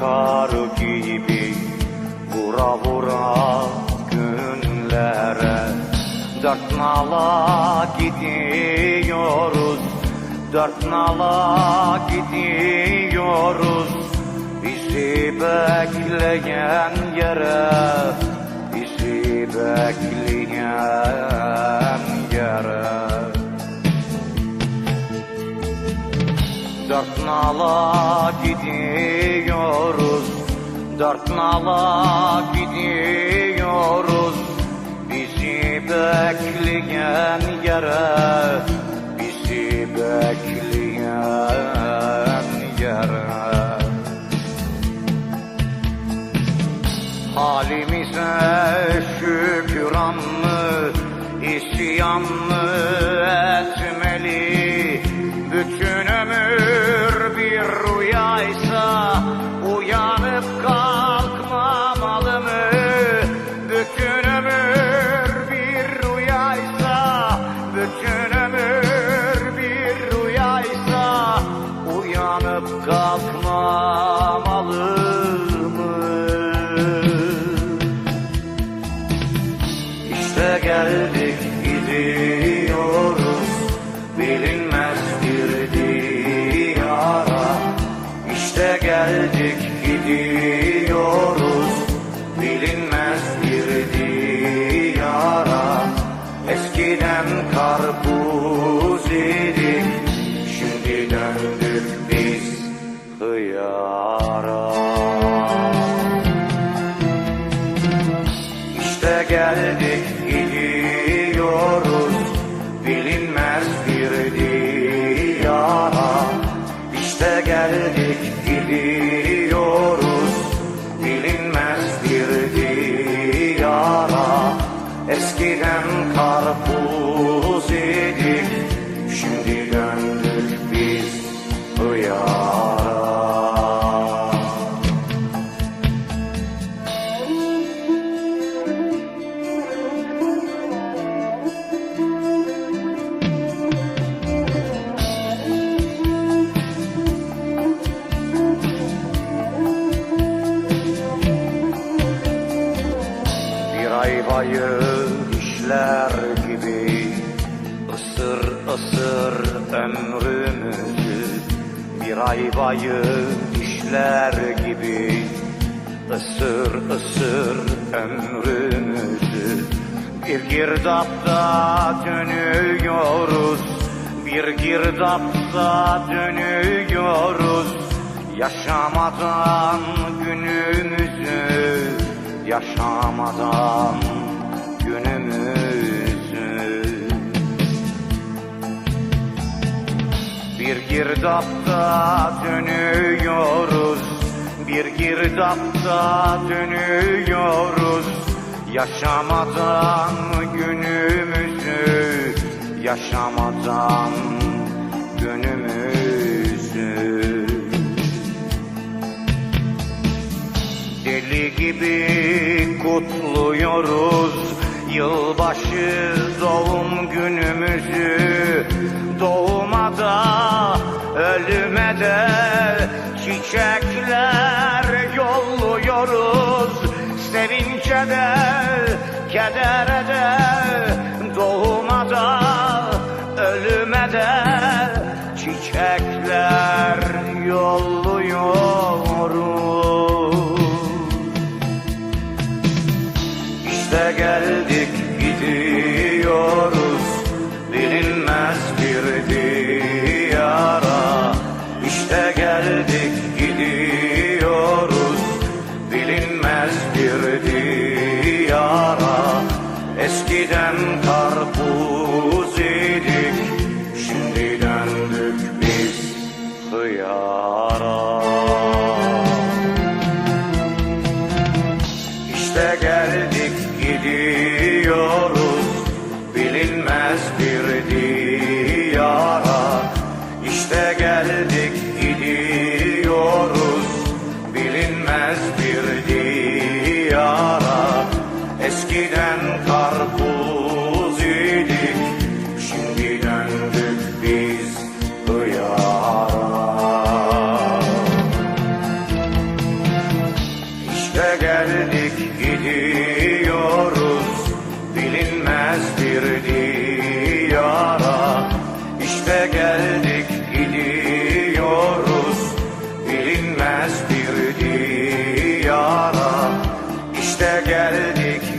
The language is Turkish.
yar gibi Vura vura günlere Dört nala gidiyoruz Dört nala gidiyoruz. Bizi bekleyen yere Bizi bekleyen yere. Dört nala gidiyoruz Dört nala gidiyoruz. Bizi bekleyen yere Bizi bekleyen İşte Eskiden karpuz gibi ısır ısır ömrümüzü. Bir ayvayı işler gibi. Isır ısır ömrümüzü. Bir girdapta dönüyoruz. Bir girdapta dönüyoruz. Yaşamadan günümüzü. Yaşamadan girdapta dönüyoruz Bir girdapta dönüyoruz. Yaşamadan günümüzü Yaşamadan günümüzü Deli gibi kutluyoruz yılbaşı doğum günümüzü. Doğuma da ölüme de çiçekler yolluyoruz. Sevince de kedere de Eskiden karpuz idik şimdi döndük biz hıyara. İşte geldik gidiyoruz diyara İşte geldik gidiyoruz. Bilinmez bir diyara. İşte geldik